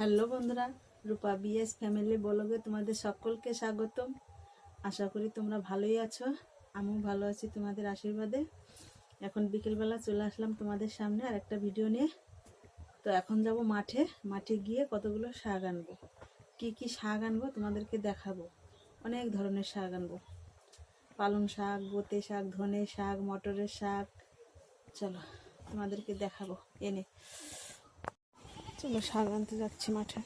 Hello বন্ধুরা, রূপা BS family ব্লগে তোমাদের সকলকে স্বাগতম। আশা করি তোমরা ভালোই আছো, আমিও ভালো আছি তোমাদের আশীর্বাদে। এখন বিকেলবেলা চলে আসলাম তোমাদের সামনে আর একটা ভিডিও নিয়ে। তো এখন যাব মাঠে মাঠে গিয়ে কতগুলো শাক আনব, কি কি শাক আনব তোমাদেরকে দেখাবো। অনেক ধরনের শাক আনব। পালং শাক, বোতে শাক, ধনে শাক, মটরের শাক। চলো তোমাদেরকে দেখাবো, এনে। চলো শাক আনতে যাচ্ছি মাঠে।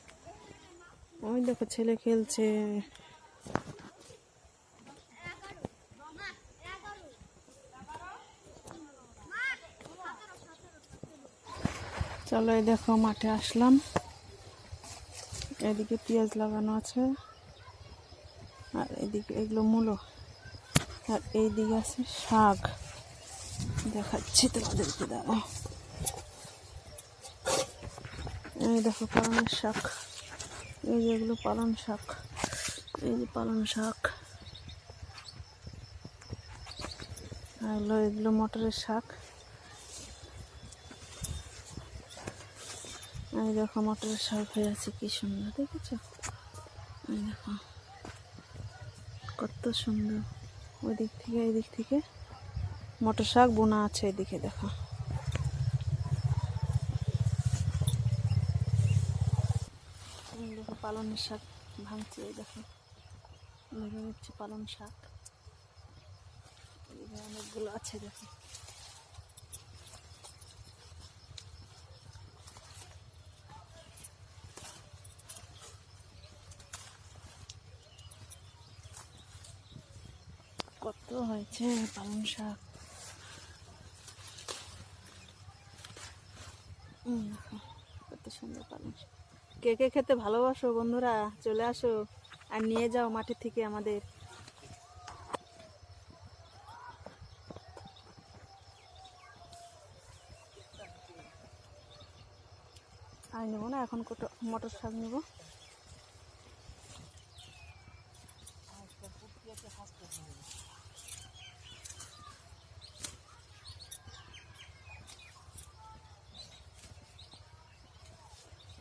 ওই দেখো, ছেলে খেলছে। চলো, এই দেখো, মাঠে আসলাম। এদিকে পেঁয়াজ লাগানো আছে। আর এদিকে এগুলো মূলো। আর এইদিকে আছে শাক। দেখাচ্ছি তোমাদেরকে, দাঁড়াও। এই দেখো পালং শাক। এই যে এগুলো পালং শাক। এই যে পালং শাক। এগুলো এগুলো মটরের শাক। এই দেখো মটরের শাক হয়ে আছে কি সুন্দর, দেখেছ? এই দেখো, কত সুন্দর। ওই দিক থেকে, এই দিক থেকে মটর শাক বোনা আছে, এদিকে দেখো এই দেখো পালনের শাক ভাঙছে দেখো। ভেঙে নিচ্ছে পালন শাক। অনেকগুলো আছে, দেখো। কত হয়েছে পালং শাক? কত সুন্দর পালং শাক। কে কে খেতে ভালোবাসো বন্ধুরা? চলে আসো আর নিয়ে যাও মাঠের থেকে আমাদের। আর নেব না, এখন মটর শাক নেব।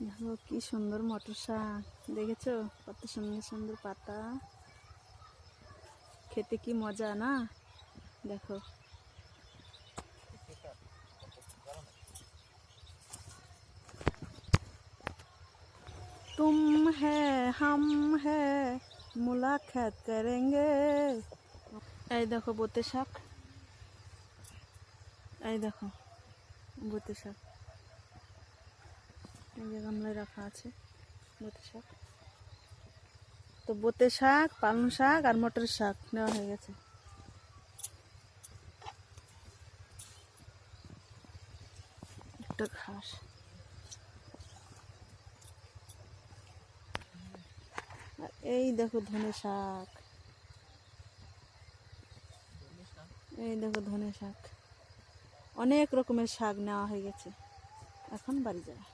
দেখো কি সুন্দর মটর শাক। দেখেছ? কত সুন্দর সুন্দর পাতা। খেতে কি মজা, না? দেখো। তুম হাম মুলাকাত করেঙ্গে। এই দেখো বোতে শাক। এই দেখো বোতে শাক। যে গামলায় রাখা আছে, বোতে শাক। তো বোতে শাক, পালং শাক আর মটর শাক নেওয়া হয়ে গেছে। একটা ঘাস। এই দেখো ধনে শাক। এই দেখো ধনে শাক। অনেক রকমের শাক নেওয়া হয়ে গেছে। এখন বাড়ি যাওয়া।